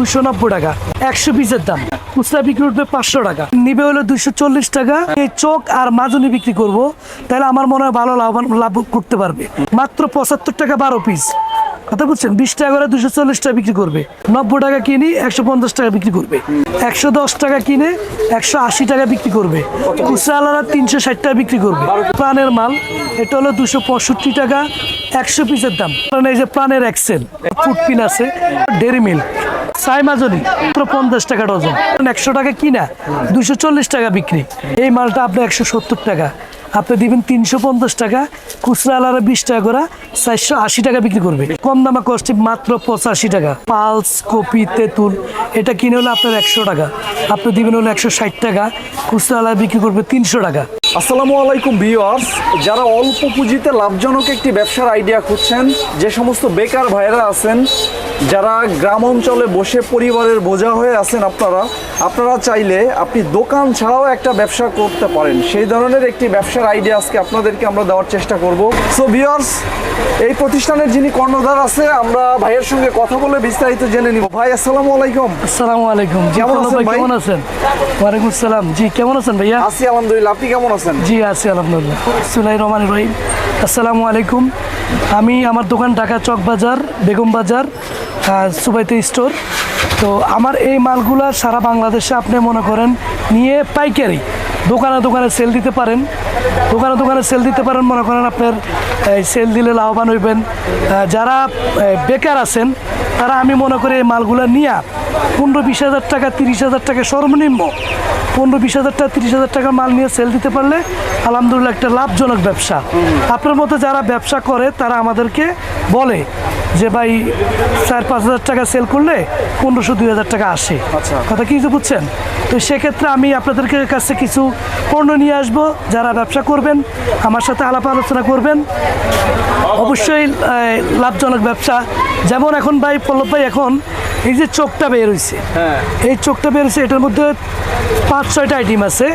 দুশো নব্বই টাকা। একশো পিসের দাম। খুচরা বিক্রি উঠবে পাঁচশো টাকা। নিবে হলো দুশো চল্লিশ টাকা। এই চোখ আর মাজুনি বিক্রি করব। তাহলে আমার মনে হয় ভালো লাভ লাভ করতে পারবে। মাত্র পঁচাত্তর টাকা বারো পিস কথা বুঝছেন? বিশ টাকা করে দুশো চল্লিশ টাকা বিক্রি করবে। নব্বই টাকা কিনি, একশো পঞ্চাশ টাকা বিক্রি করবে। একশো দশ টাকা কিনে, একশো আশি টাকা বিক্রি করবে। খুচরা তিনশো ষাট টাকা বিক্রি করবে। প্রাণের মাল, এটা হলো দুশো পঁয়ষট্টি টাকা, একশো পিসের দাম। কারণ এই যে প্রাণের এক্সেল ফুটপিন আছে, ডেরি মিল্ক সাই মাজনি পঞ্চাশ টাকা ডজন। একশো টাকা কিনা, দুশো চল্লিশ টাকা বিক্রি। এই মালটা আপনি একশো সত্তর টাকা। আপনি দিবেন তিনশো পঞ্চাশ টাকা, খুচরা আলারা বিশ টাকা করে, চারশো আশি টাকা বিক্রি করবে। কম দামা কস্টে মাত্র পঁচাশি টাকা। পালস, কপি, তেঁতুল, এটা কিনে হলে আপনার একশো টাকা। আপনি দিবেন হলো একশো ষাট টাকা, খুচরা আলারা বিক্রি করবে তিনশো টাকা। আসসালামু আলাইকুম ভিউয়ার্স। যারা অল্প পুঁজিতে লাভজনক একটি ব্যবসার আইডিয়া খুঁজছেন যে সমস্ত বেকার ভাইরা আছেন যারা গ্রাম অঞ্চলে বসে পরিবারের বোঝা হয়ে আছেন আপনারা আপনারা চাইলে আপনি দোকান ছাড়াও একটা ব্যবসা করতে পারেন। সেই ধরনের একটি ব্যবসার আইডিয়া আজকে আপনাদেরকে আমরা দেওয়ার চেষ্টা করব। সো ভিউয়ার্স এই প্রতিষ্ঠানের যিনি কর্ণধার আছে আমরা ভাইয়ের সঙ্গে কথা বলে বিস্তারিত জেনে নিব। ভাই আসসালামু আলাইকুম। আসসালামু আলাইকুম। কেমন আছেন ভাই? ভাই? কেমন আছেন? ওয়ালাইকুম আসসালাম। জি কেমন আছেন ভাইয়া? আছি আলহামদুলিল্লাহ। আপনি কেমন আছেন জি, আছি, আলহামদুলিল্লাহ। সুলাই রহমান রহিম। আসসালামু আলাইকুম। আমি আমার দোকান ঢাকা চক বাজার, বেগম বাজার সুবাইতে স্টোর। তো আমার এই মালগুলা সারা বাংলাদেশে আপনি মনে করেন নিয়ে পাইকারি, দোকানে দোকানে সেল দিতে পারেন। দোকানে দোকানে সেল দিতে পারেন, মনে করেন আপনার সেল দিলে লাভবান হইবেন। যারা বেকার আছেন, তারা আমি মনে করি এই মালগুলা নিয়ে পনেরো বিশ হাজার টাকা, তিরিশ হাজার টাকা সর্বনিম্ন পনেরো বিশ হাজার টাকা তিরিশ হাজার টাকা মাল নিয়ে সেল দিতে পারলে আলহামদুলিল্লাহ একটা লাভজনক ব্যবসা। আপনার মতো যারা ব্যবসা করে তারা আমাদেরকে বলে যে ভাই চার পাঁচ হাজার টাকা সেল করলে পনেরোশো দুই হাজার টাকা আসে। আচ্ছা। কথা কি বুঝছেন? তো সেক্ষেত্রে আমি আপনাদেরকে কাছে কিছু পণ্য নিয়ে আসব। যারা ব্যবসা করবেন আমার সাথে আলাপ আলোচনা করবেন। অবশ্যই লাভজনক ব্যবসা। যেমন এখন ভাই পল্লব ভাই এখন এই যে চোখটা বের হয়েছে হ্যাঁ। এই চোখটা বেরোছে এটার মধ্যে পাঁচ ছয়টা আইটেম আছে।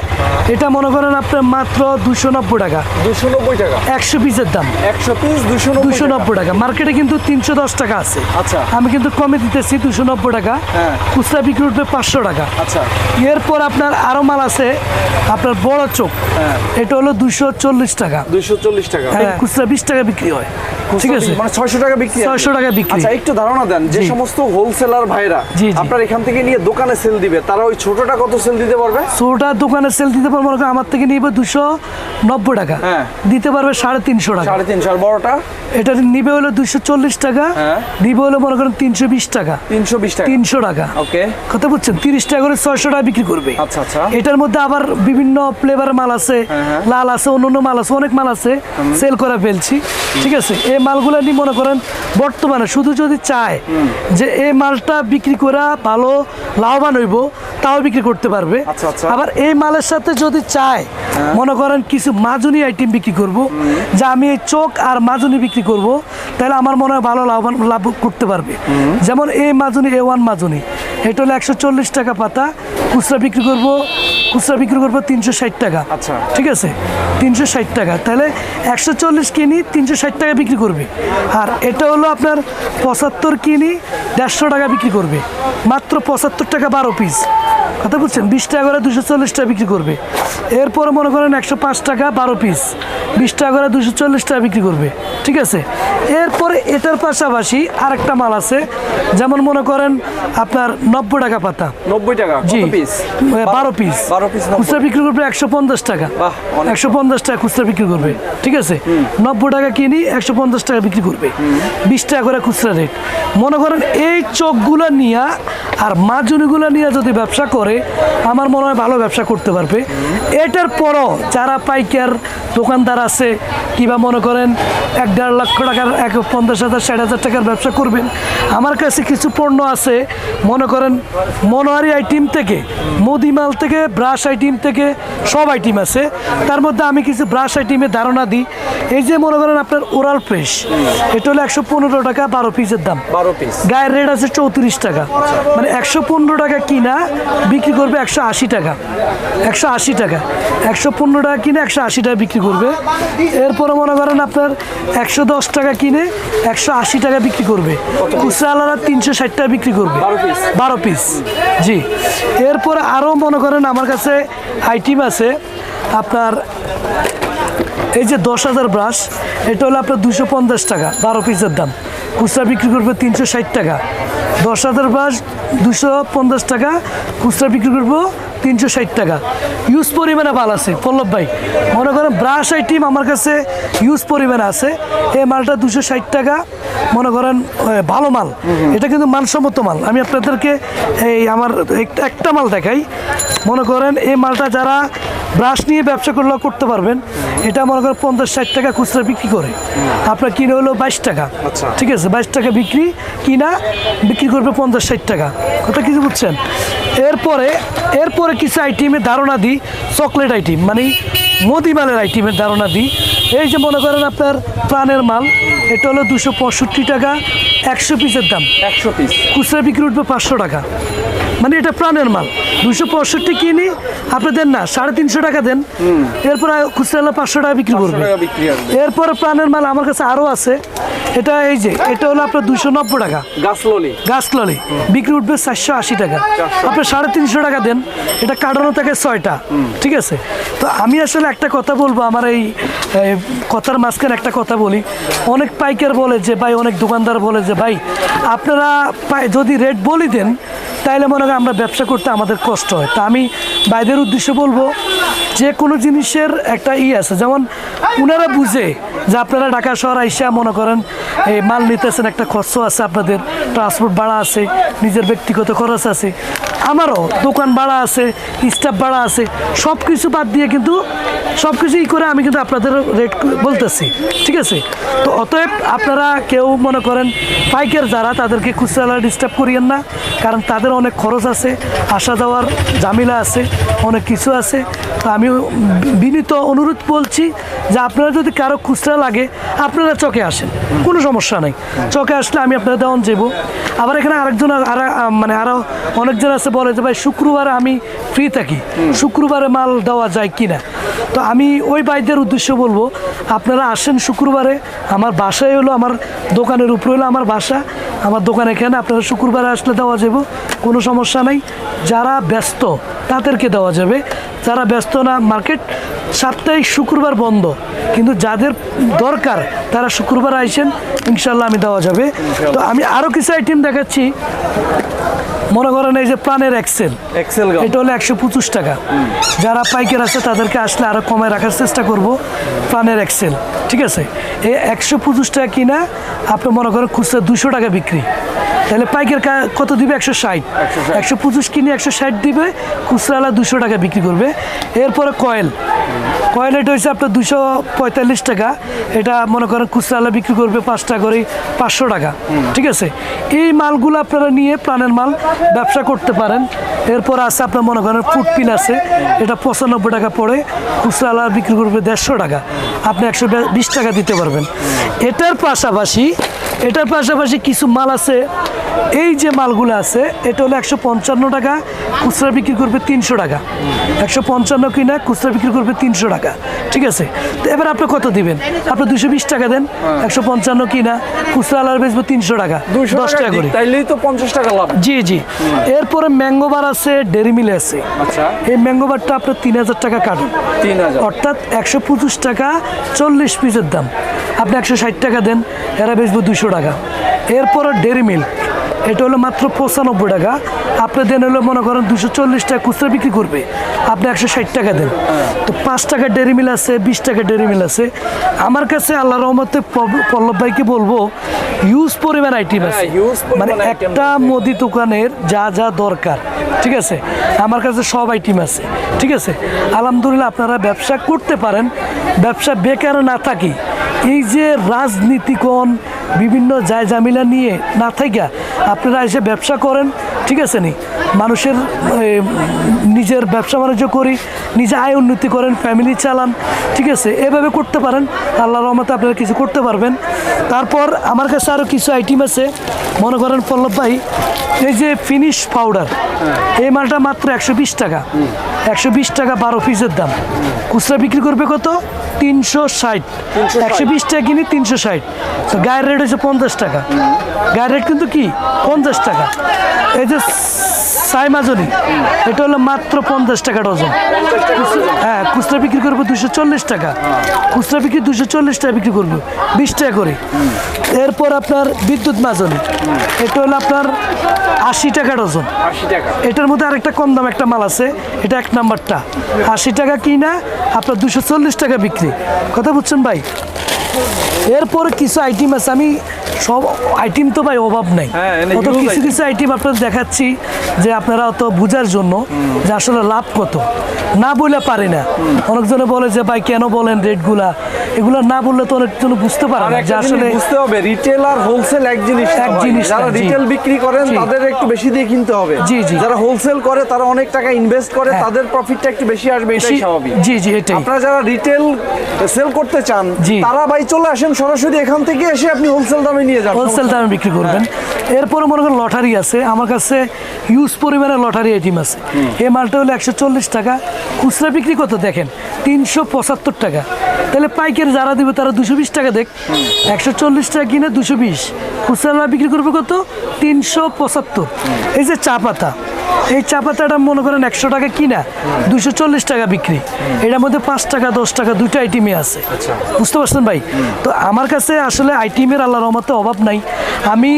এটা মনে করেন আপনার মাত্র দুশো নব্বই টাকা। দুশো নব্বই টাকা। একশো পিসের দাম। একশো পিস দুশো দুশো নব্বই টাকা। মার্কেটে কিন্তু তিনশো দশ টাকা আছে। আচ্ছা। আমি কিন্তু কমে দিতেছি দুশো নব্বই টাকা। হ্যাঁ। খুচরা বিক্রি উঠবে পাঁচশো টাকা। আচ্ছা। এরপর আপনার আরও মাল আছে আপনার বড় চোখ। হ্যাঁ। এটা হলো দুশো চল্লিশ টাকা। দুইশো চল্লিশ টাকা। হ্যাঁ, খুচরা বিশ টাকা বিক্রি হয়। ঠিক আছে? মানে ছয়শো টাকা বিক্রি ছয়শো টাকা বিক্রি। আচ্ছা একটু ধারণা দেন যে সমস্ত সমস্ত হোলসেলার ভাইরা। আপনার এখান থেকে নিয়ে দোকানে সেল দিবে। তারা ওই ছোটটা কত সেল দিতে পারবে? ছোটা দোকানে সেল দিতে পারব মনে আমার থেকে নিবে দুশো নব্বই টাকা। হ্যাঁ। দিতে পারবে সাড়ে তিনশো টাকা। সাড়ে তিনশো আর বড়টা? এটা নিবে হলো দুশো চল্লিশ টাকা হ্যাঁ। নিবে হলো মনে করেন তিনশো বিশ টাকা। তিনশো বিশ টাকা। তিনশো টাকা। ওকে। কথা বুঝছেন? তিরিশ টাকা করে ছয়শো টাকা বিক্রি করবে। আচ্ছা, আচ্ছা। এটার মধ্যে আবার বিভিন্ন ফ্লেভার মাল আছে হ্যাঁ। লাল আছে অন্য অন্য মাল আছে অনেক মাল আছে সেল করে ফেলছি। ঠিক আছে? এই মালগুলো নিয়ে মনে করেন বর্তমানে শুধু যদি চায় যে এই মালটা বিক্রি করা ভালো লাভবান হইব। তাও বিক্রি করতে পারবে। আচ্ছা, আচ্ছা। আবার এই মালের সাথে যদি চায় মনে করেন কিছু মাজুনি আইটেম বিক্রি করব যা আমি এই চোখ আর মাজুনি বিক্রি করব তাহলে আমার মনে হয় ভালো লাভবান লাভ করতে পারবে। যেমন এই মাজুনি এ ওয়ান মাজুনি এটা হলো একশো চল্লিশ টাকা পাতা খুচরা বিক্রি করব খুচরা বিক্রি করব তিনশো ষাট টাকা। আচ্ছা। ঠিক আছে? তিনশো ষাট টাকা। তাহলে একশো চল্লিশ কিনি তিনশো ষাট টাকা বিক্রি করবে। আর এটা হলো আপনার পঁচাত্তর কিনি দেড়শো টাকা বিক্রি করবে। মাত্র পঁচাত্তর টাকা বারো পিস কথা বুঝছেন বিশ টাকা করে দুশো চল্লিশ টাকা বিক্রি করবে। এরপর মনে করেন একশো পাঁচ টাকা বারো পিস বিশ টাকা করে দুশো চল্লিশ টাকা বিক্রি করবে ঠিক আছে? এরপরে এটার পাশাপাশি আরেকটা মাল আছে যেমন মনে করেন আপনার নব্বই টাকা পাতা। নব্বই টাকা জি পিস বারো পিস বারো পিস খুচরা বিক্রি করবে একশো পঞ্চাশ টাকা। একশো পঞ্চাশ টাকা খুচরা বিক্রি করবে ঠিক আছে? নব্বই টাকা কিনি একশো পঞ্চাশ টাকা বিক্রি করবে। বিশ টাকা করে খুচরা রেট। মনে করেন এই চোখগুলো নিয়ে আর মাজুনিগুলো নিয়ে যদি ব্যবসা করে আমার মনে হয় ভালো ব্যবসা করতে পারবে। এটার পরও যারা পাইকার দোকানদার আছে কিবা মনে করেন এক দেড় লক্ষ টাকার এক পঞ্চাশ হাজার ষাট হাজার টাকার ব্যবসা করবেন। আমার কাছে কিছু পণ্য আছে মনে করেন মনোহারি আইটেম থেকে মুদিমাল থেকে ব্রাশ ব্রাশ আইটেম থেকে সব আইটেম আছে। তার মধ্যে আমি কিছু ব্রাশ আইটেমের ধারণা দিই। এই যে মনে করেন আপনার ওরাল প্রেস এটা হলো একশো পনেরো টাকা বারো পিসের দাম। বারো পিস গায়ের রেট আছে চৌত্রিশ টাকা। মানে একশো পনেরো টাকা কিনা বিক্রি করবে একশো আশি টাকা। একশো আশি টাকা। একশো পনেরো টাকা কিনে একশো আশি টাকা বিক্রি করবে। এরপরে মনে করেন আপনার একশো দশ টাকা কিনে একশো আশি টাকা বিক্রি করবে। খুচরা আলাদা তিনশো ষাট টাকা বিক্রি করবে। বারো পিস। জি। এরপরে আরও মনে করেন আমার কাছে আইটেম আছে আপনার এই যে দশ হাজার ব্রাশ এটা হলো আপনার দুশো পঞ্চাশ টাকা, বারো পিসের দাম। খুচরা বিক্রি করবে তিনশো ষাট টাকা। দশ হাজার ব্রাশ দুশো পঞ্চাশ টাকা, খুচরা বিক্রি করব তিনশো ষাট টাকা। ইউজ পরিমাণে ভালো আছে, পল্লব ভাই। মনে করেন ব্রাশ আইটেম আমার কাছে ইউজ পরিমাণে আছে। এই মালটা দুশো ষাট টাকা, মনে করেন ভালো মাল। এটা কিন্তু মানসম্মত মাল। আমি আপনাদেরকে এই আমার এক- একটা মাল দেখাই। মনে করেন এই মালটা যারা ব্রাশ নিয়ে ব্যবসা করলেও করতে পারবেন। এটা মনে করেন পঞ্চাশ ষাট টাকা খুচরা বিক্রি করে। আপনার কিনে হলো বাইশ টাকা। আচ্ছা। ঠিক আছে বাইশ টাকা বিক্রি কিনা বিক্রি করবে পঞ্চাশ ষাট টাকা। ওটা কিছু বুঝছেন? এরপরে এরপরে কিছু আইটেমের ধারণা দিই চকলেট আইটেম মানে মোদি মালের আইটেমের ধারণা দিই। এই যে মনে করেন আপনার প্রাণের মাল এটা হলো দুশো পঁয়ষট্টি টাকা একশো পিসের দাম। একশো পিস খুচরা বিক্রি উঠবে পাঁচশো টাকা। মানে এটা প্রাণের মাল। দুশো পঁয়ষট্টি কিনি আপনি দেন না সাড়ে তিনশো টাকা দেন। এরপর খুচরা পাঁচশো টাকা বিক্রি করবে। এরপরে প্রাণের মাল আমার কাছে আরও আছে। এটা এই যে এটা হলো আপনার দুশো নব্বই টাকা। গাছ ললি। বিক্রি উঠবে চারশো আশি টাকা। আপনি সাড়ে তিনশো টাকা দেন এটা কাটানো থাকে ছয়টা। ঠিক আছে? তো আমি আসলে একটা কথা বলব আমার এই কথার মাঝখানে একটা কথা বলি। অনেক পাইকার বলে যে ভাই অনেক দোকানদার বলে যে ভাই আপনারা পাই- যদি রেট বলি দেন তাইলে মনে হয় আমরা ব্যবসা করতে আমাদের কষ্ট হয়। তা আমি বাইদের উদ্দেশ্যে বলব, যে কোনো জিনিসের একটা ই আছে। যেমন ওনারা বুঝে যে আপনারা ঢাকা শহর আইসা মনে করেন, এই মাল নিতেছেন, একটা খরচ আছে আপনাদের ট্রান্সপোর্ট ভাড়া আছে, নিজের ব্যক্তিগত খরচ আছে। আমারও দোকান ভাড়া আছে স্টাফ ভাড়া আছে সব কিছু বাদ দিয়ে কিন্তু সব কিছু ই করে আমি কিন্তু আপনাদের রেট বলতেছি, ঠিক আছে? তো অতএব আপনারা কেউ মনে করেন পাইকার যারা, তাদেরকে খুচরা ডিস্টার্ব করিয়েন না, কারণ তাদের অনেক খরচ আছে, আসা যাওয়ার ঝামেলা আছে, অনেক কিছু আছে। তো আমি বিনীত অনুরোধ বলছি যে আপনারা যদি কারও খুচরা লাগে, আপনারা চকে আসেন, কোনো সমস্যা নেই। চকে আসলে আমি আপনাদের দেওয়ান যাব। আবার এখানে আরেকজন আর মানে আরও অনেকজন আছে বলে যে, ভাই, শুক্রবারে আমি ফ্রি থাকি। শুক্রবারে মাল দেওয়া যায় কিনা? তো আমি ওই বাইদের উদ্দেশ্য বলব, আপনারা আসেন শুক্রবারে। আমার বাসায় হলো, আমার দোকানের উপরে হলো আমার বাসা। আমার দোকান এখানে, আপনারা শুক্রবারে আসলে দেওয়া যাবে। কোনো সমস্যা নাই। যারা ব্যস্ত তাদেরকে দেওয়া যাবে। যারা ব্যস্ত না মার্কেট সাপ্তাহিক শুক্রবার বন্ধ। কিন্তু যাদের দরকার তারা শুক্রবার আইসেন ইনশাল্লাহ আমি দেওয়া যাবে। তো আমি আরও কিছু আইটেম দেখাচ্ছি। মনে করেন এই যে প্রাণের এক্সেল এক্সেল এটা হলো একশো পঁচিশ টাকা। যারা পাইকার আছে তাদেরকে আসলে আরও কমায় রাখার চেষ্টা করব প্রাণের এক্সেল ঠিক আছে? এই একশো পঁচিশ টাকা কিনা আপনি মনে করেন খুচরা দুশো টাকা বিক্রি। তাহলে পাইকার কা- কত দিবে? একশো ষাট। একশো পঁচিশ কিনে একশো ষাট দিবে খুচরাওয়ালা দুশো টাকা বিক্রি করবে। এরপরে কয়েল। কয়েল এটা হচ্ছে আপনার দুশো পঁয়তাল্লিশ টাকা। এটা মনে করেন খুচরাওয়ালা বিক্রি করবে পাঁচ টাকা করে পাঁচশো টাকা। ঠিক আছে? এই মালগুলো আপনারা নিয়ে প্রাণের মাল ব্যবসা করতে পারেন। এরপর আছে আপনার মনে করেন ফুটপিন আছে। এটা পঁচানব্বই টাকা পড়ে। খুচরাওয়ালা বিক্রি করবে দেড়শো টাকা। আপনি একশো বিশ টাকা দিতে পারবেন। এটার পাশাপাশি এটার পাশাপাশি কিছু মাল আছে। এই যে মালগুলো আছে এটা হলো একশো পঞ্চান্ন টাকা খুচরা বিক্রি করবে তিনশো টাকা। একশো পঞ্চান্ন কিনা খুচরা বিক্রি করবে তিনশো টাকা। ঠিক আছে? তো এবার আপনি কত দিবেন? আপনি দুশো বিশ টাকা দেন। একশো পঞ্চান্ন কিনা খুচরা আলার বেচবো তিনশো টাকা। দশ টাকা করে। তাইলেই তো পঞ্চাশ টাকা লাভ। জি জি। এরপরে ম্যাঙ্গো বার আছে ডেরি মিল আছে। আচ্ছা। এই ম্যাঙ্গো বারটা আপনার তিন হাজার টাকা কাটুন। অর্থাৎ একশো পঁচিশ টাকা চল্লিশ পিসের দাম। আপনি একশো ষাট টাকা দেন এরা বেচবো দুশো টাকা। এরপরে ডেরি মিল্ক এটা হলো মাত্র পঁচানব্বই টাকা। আপনি দেন হলো মনে করেন দুশো চল্লিশ টাকা খুচরা বিক্রি করবে। আপনি একশো ষাট টাকা দেন। তো পাঁচ টাকা ডেরি মিল আছে বিশ টাকা ডেরি মিল আছে। আমার কাছে আল্লাহ রহমতে পল্লব ভাইকে বলব ইউজ পরিমাণ আইটেম আছে। হ্যাঁ, পরিমাণ মানে একটা মুদি দোকানের যা যা দরকার ঠিক আছে? আমার কাছে সব আইটেম আছে ঠিক আছে? আলহামদুলিল্লাহ আপনারা ব্যবসা করতে পারেন ব্যবসা বেকার না থাকি। এই যে রাজনীতিকণ বিভিন্ন জায়জামিলা নিয়ে না থাকা আপনারা এসে ব্যবসা করেন ঠিক আছে নি? মানুষের নিজের ব্যবসা বাণিজ্য করি নিজে আয় উন্নতি করেন ফ্যামিলি চালান ঠিক আছে? এভাবে করতে পারেন আল্লাহ রহমতে আপনারা কিছু করতে পারবেন। তারপর আমার কাছে আরও কিছু আইটেম আছে। মনে করেন পল্লব ভাই এই যে ফিনিশ পাউডার এই মালটা মাত্র একশো বিশ টাকা। একশো বিশ টাকা বারো পিসের দাম। খুচরা বিক্রি করবে কত? তিনশো ষাট। একশো বিশ টাকা কিনি তিনশো ষাট। তো গায়ের রেট হচ্ছে পঞ্চাশ টাকা। গায়ের রেট কিন্তু কি? পঞ্চাশ টাকা। এই যে সাইমাজনি। এটা হলো মাত্র পঞ্চাশ টাকা ডজন। হ্যাঁ খুচরা বিক্রি করব দুশো চল্লিশ টাকা। খুচরা বিক্রি দুশো চল্লিশ টাকা বিক্রি করব বিশ টাকা করে। এরপর আপনার বিদ্যুৎ মাজনি। এটা হলো আপনার আশি টাকা ডজন। এটার মধ্যে আরেকটা কম দাম একটা মাল আছে এটা এক নাম্বারটা। আশি টাকা কিনা আপনার দুশো চল্লিশ টাকা বিক্রি। কথা বুঝছেন ভাই? এরপর কিছু আইটেম আছে আমি সব আইটেম তো ভাই অভাব নাই। হ্যাঁ, অত কিছু কিছু আইটেম আপনাদের দেখাচ্ছি যে আপনারা অত বোঝার জন্য যে আসলে লাভ কত। না বলে পারি না। অনেকজনে বলে যে ভাই কেন বলেন রেটগুলা? এগুলো না বললে তো অনেকজন বুঝতে পারে না যে আসলে বুঝতে হবে রিটেল আর হোলসেল এক জিনিস এক জিনিস যারা রিটেল বিক্রি করেন তাদের একটু বেশি দিয়ে কিনতে হবে। জি, জি। যারা হোলসেল করে তারা অনেক টাকা ইনভেস্ট করে হ্যাঁ। তাদের প্রফিটটা একটু বেশি আসবে এটাই স্বাভাবিক। জি জি এটাই। আপনারা যারা রিটেল সেল করতে চান। তারা ভাই চলে আসেন সরাসরি এখান থেকে এসে আপনি হোলসেল দামে নিয়ে যাবেন হোলসেল দামে বিক্রি করবেন। এরপরে মনে করেন লটারি আছে আমার কাছে ইউজ পরিমাণে লটারি আইটেম আছে। এই মালটা হলো একশো চল্লিশ টাকা খুচরা বিক্রি কত দেখেন? তিনশো পঁচাত্তর টাকা। তাহলে পাইকারি যারা দিবে তারা দুশো বিশ টাকা দেখ। একশো চল্লিশ টাকা কিনে দুশো বিশ। খুচরা বিক্রি করবে কত? তিনশো পঁচাত্তর। এই যে চা পাতা এই চা পাতাটা মনে করেন একশো টাকা কিনা দুশো চল্লিশ টাকা বিক্রি। এটার মধ্যে পাঁচ টাকা দশ টাকা দুটো আইটেমই আছে। বুঝতে পারছেন ভাই? তো আমার কাছে আসলে আইটেমের আল্লাহ রহমতে অভাব নাই। আমি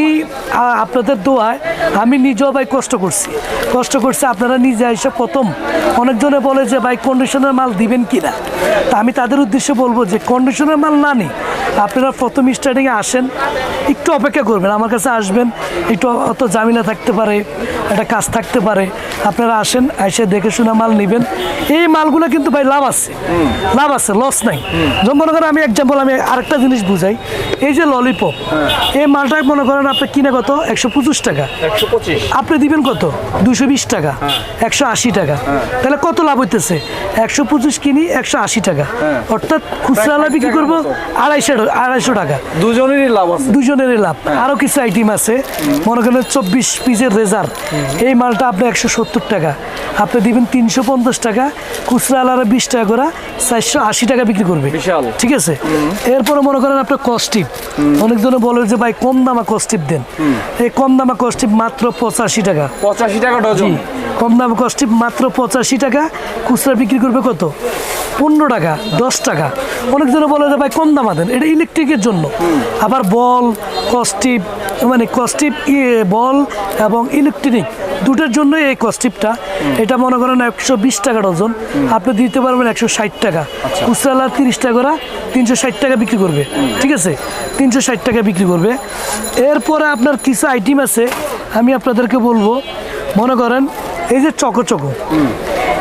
আপনাদের দোয়ায় আমি নিজেও ভাই কষ্ট করছি। কষ্ট করছি আপনারা নিজে এসে প্রথম। অনেকজনে বলে যে ভাই কন্ডিশনের মাল দিবেন কি না তা আমি তাদের উদ্দেশ্যে বলব যে কন্ডিশনের মাল না নিই। আপনারা প্রথম স্টার্টিংয়ে আসেন একটু অপেক্ষা করবেন। আমার কাছে আসবেন একটু অত জামিলা থাকতে পারে একটা কাজ থাকতে পারে। আপনারা আসেন এসে দেখে শুনে মাল নেবেন। এই মালগুলো কিন্তু ভাই লাভ আছে। লাভ আছে লস নাই। যেমন মনে করেন আমি এক্সাম্পল আমি আরেকটা জিনিস বুঝাই। এই যে ললিপপ এই মালটা মনে করেন আপনি কিনে কত? একশো পঁচিশ টাকা। আপনি দিবেন কত? দুশো বিশ টাকা। একশো আশি টাকা। তাহলে কত লাভ হইতেছে? একশো পঁচিশ কিনি একশো আশি টাকা। অর্থাৎ খুচরা বিক্রি করব। আড়াইশো আড়াইশো টাকা। দুজনেরই লাভ দুজনেরই লাভ। আরও কিছু আইটেম আছে। মনে করেন চব্বিশ পিসের রেজার। এই মালটা আপনি একশো সত্তর টাকা। আপনি দিবেন তিনশো পঞ্চাশ টাকা খুচরা আলাদা বিশ টাকা করে চারশো আশি টাকা বিক্রি করবে। ঠিক আছে? এরপরে মনে করেন আপনার কস্টিপ অনেকজনে বলে যে ভাই কম দামা কস্টিপ দেন। এই কম দামা কস্টিপ মাত্র পঁচাশি টাকা। পঁচাশি টাকা ডজন। কম দাম কস্টিপ মাত্র পঁচাশি টাকা খুচরা বিক্রি করবে কত? পনেরো টাকা দশ টাকা। অনেকজনে বলে যে ভাই কম দামা দেন। এটা ইলেকট্রিকের জন্য। আবার বল কস্টিপ মানে কস্টিপ ইয়ে বল এবং ইলেকট্রিক দুটোর জন্য এই কস্টিপটা এটা মনে করেন একশো বিশ টাকা ডজন আপনি দিতে পারবেন একশো ষাট টাকা। খুচরা তিরিশ টাকা করে তিনশো ষাট টাকা বিক্রি করবে। ঠিক আছে? তিনশো ষাট টাকা বিক্রি করবে। এরপরে আপনার কিছু আইটেম আছে আমি আপনাদেরকে বলব। মনে করেন এই যে চকো চকো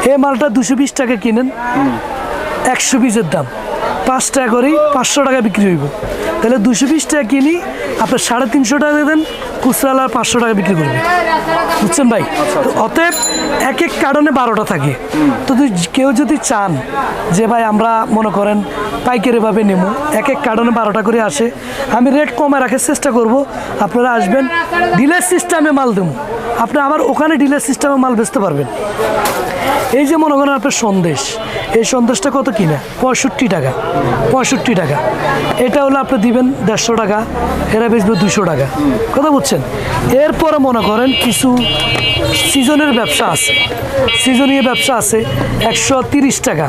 এই মালটা দুশো বিশ টাকা কিনেন। একশো পিসের দাম। পাঁচ টাকা করেই পাঁচশো টাকা বিক্রি হইব। তাহলে দুশো বিশ টাকা কিনি আপনার সাড়ে তিনশো টাকা দেবেন খুচরা পাঁচশো টাকা বিক্রি করবে। বুঝছেন ভাই? অতএব এক এক কারণে বারোটা থাকে। তো কেউ যদি চান যে ভাই আমরা মনে করেন পাইকারিভাবে নেব, এক এক কারণে বারোটা করে আসে, আমি রেট কমে রাখার চেষ্টা করব। আপনারা আসবেন ডিলার সিস্টেমে মাল দেবো। আপনি আবার ওখানে ডিলার সিস্টেমে মাল বেচতে পারবেন। এই যে মনে করেন আপনার সন্দেশ এই সন্দেশটা কত কিনা? পঁয়ষট্টি টাকা। পঁয়ষট্টি টাকা। এটা হলো আপনি দিবেন দেড়শো টাকা, এরা বেচবে দুশো টাকা। কথা বুঝছেন? এরপরে মনে করেন কিছু সিজনের ব্যবসা আছে। সিজনীয় ব্যবসা আছে একশো তিরিশ টাকা।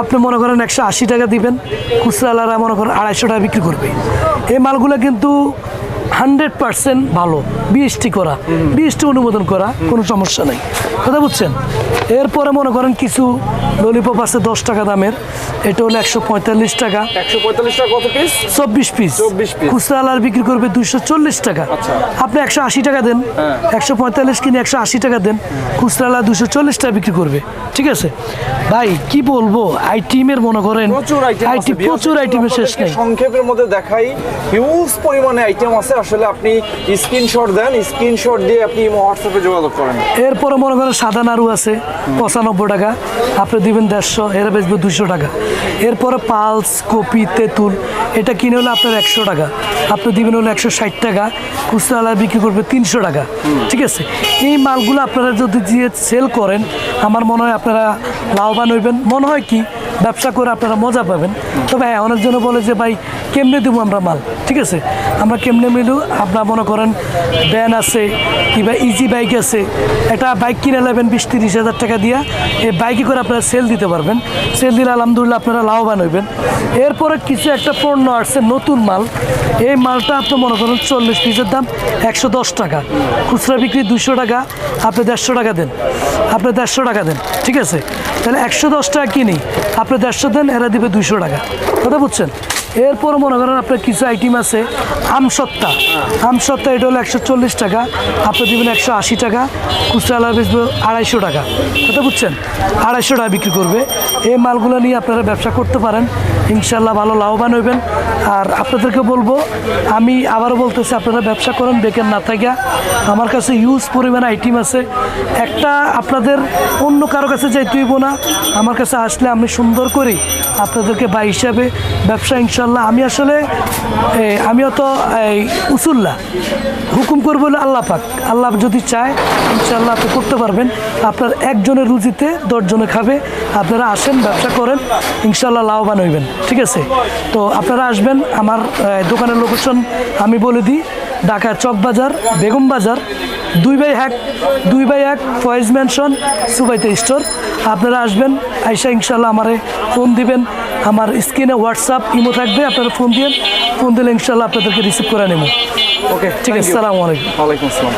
আপনি মনে করেন একশো আশি টাকা দিবেন খুচরালারা মনে করেন আড়াইশো টাকা বিক্রি করবে। এই মালগুলো কিন্তু হান্ড্রেড পার্সেন্ট ভালো বিএসটি করা বিএসটি অনুমোদন করা কোনো সমস্যা নেই। কথা বুঝছেন? এরপরে মনে করেন কিছু ললিপপ আছে দশ টাকা দামের এটা হলো একশো পঁয়তাল্লিশ টাকা। একশো পঁয়তাল্লিশ টাকা কত পিস চব্বিশ পিস 24 piece। খুচরা আলার বিক্রি করবে দুইশো চল্লিশ টাকা। আচ্ছা। আপনি একশো আশি টাকা দেন। হ্যাঁ। একশো পঁয়তাল্লিশ কিনে একশো আশি টাকা দেন। খুচরা আলা দুশো চল্লিশ টাকা বিক্রি করবে। ঠিক আছে? ভাই কি বলব? আইটিমের মনে করেন আইটেম প্রচুর আইটেমের শেষ নেই। সংক্ষেপের মধ্যে দেখাই হিউজ পরিমাণে আইটেম আছে। আসলে আপনি স্ক্রিনশট দেন স্ক্রিনশট দিয়ে আপনি হোয়াটসঅ্যাপে যোগাযোগ করেন। এরপরে মনে করেন সাদা নাড়ু আছে পঁচানব্বই টাকা। আপনি দিবেন দেড়শো এরা বেচবে দুশো টাকা। এরপরে পালস, কপি, তেঁতুল, এটা কিনে হলো আপনার একশো টাকা। আপনি দিবেন হলো একশো ষাট টাকা, খুচরা বিক্রি করবে তিনশো টাকা। ঠিক আছে? এই মালগুলো আপনারা যদি দিয়ে সেল করেন, আমার মনে হয় আপনারা লাভবান হইবেন। মনে হয় কি, ব্যবসা করে আপনারা মজা পাবেন। তবে হ্যাঁ অনেকজনে বলে যে, ভাই কেমনে দেবো আমরা মাল? ঠিক আছে? আমরা কেমনে মিলু? আপনার মনে করেন ভ্যান আছে, কিংবা ইজি বাইক আছে। একটা বাইক কিনে নেবেন বিশ তিরিশ হাজার টাকা দিয়া। এই বাইকে করে আপনারা সেল দিতে পারবেন। সেল দিলে আলহামদুলিল্লাহ আপনারা লাভবান হইবেন। এরপরে কিছু একটা পণ্য আসছে, নতুন মাল। এই মালটা আপনি মনে করেন চল্লিশ পিসের দাম, একশো দশ টাকা। খুচরা বিক্রি দুশো টাকা, আপনি দেড়শো টাকা দেন। আপনি দেড়শো টাকা দেন, ঠিক আছে? তাহলে একশো দশ টাকা কিনি, আপনি দেড়শো দেন, এরা দিবে দুশো টাকা। কথা বুঝছেন? এরপর মনে করেন আপনার কিছু আইটেম আছে আমসত্তা আমসত্তা এটা হলো একশো চল্লিশ টাকা আপনি দেবেন একশো আশি টাকা, খুচরা বেচবে আড়াইশো টাকা। কথা বুঝছেন? আড়াইশো টাকা বিক্রি করবে। এই মালগুলো নিয়ে আপনারা ব্যবসা করতে পারেন। ইনশাল্লাহ ভালো লাভবান হইবেন। আর আপনাদেরকে বলব, আমি আবারও বলতেছি, আপনারা ব্যবসা করেন, বেকার না থাকা আমার কাছে ইউজ পরিমাণ আইটেম আছে। একটা আপনাদের অন্য কারও কাছে যাইতে হইব না। আমার কাছে আসলে আমি সুন্দর করি। আপনাদেরকে বা হিসাবে ব্যবসা ইনশাল্লাহ আমি আসলে এ, আমিও তো এই উসুল্লাহ হুকুম করব হলো আল্লাহ পাক। আল্লাহ যদি চায় ইনশাল্লাহ আপনি করতে পারবেন। আপনার একজনের রুজিতে দশজনে খাবে। আপনারা আসেন ব্যবসা করেন ইনশাল্লাহ লাভবান হইবেন। ঠিক আছে? তো আপনারা আসবেন আমার দোকানের লোকেশন আমি বলে দিই। ঢাকা চকবাজার বেগম বাজার দুই বাই এক দুই বাই এক ফয়েজ ম্যানশন সুবাইতে স্টোর। আপনারা আসবেন আইসা ইনশাল্লাহ আমারে ফোন দিবেন। আমার স্ক্রিনে হোয়াটসঅ্যাপ ইমো থাকবে আপনারা ফোন দিবেন ফোন দিলে ইনশাল্লাহ আপনাদেরকে রিসিভ করে নেব। ওকে ঠিক আছে আসসালামু আলাইকুম। ওয়ালাইকুম আসসালাম।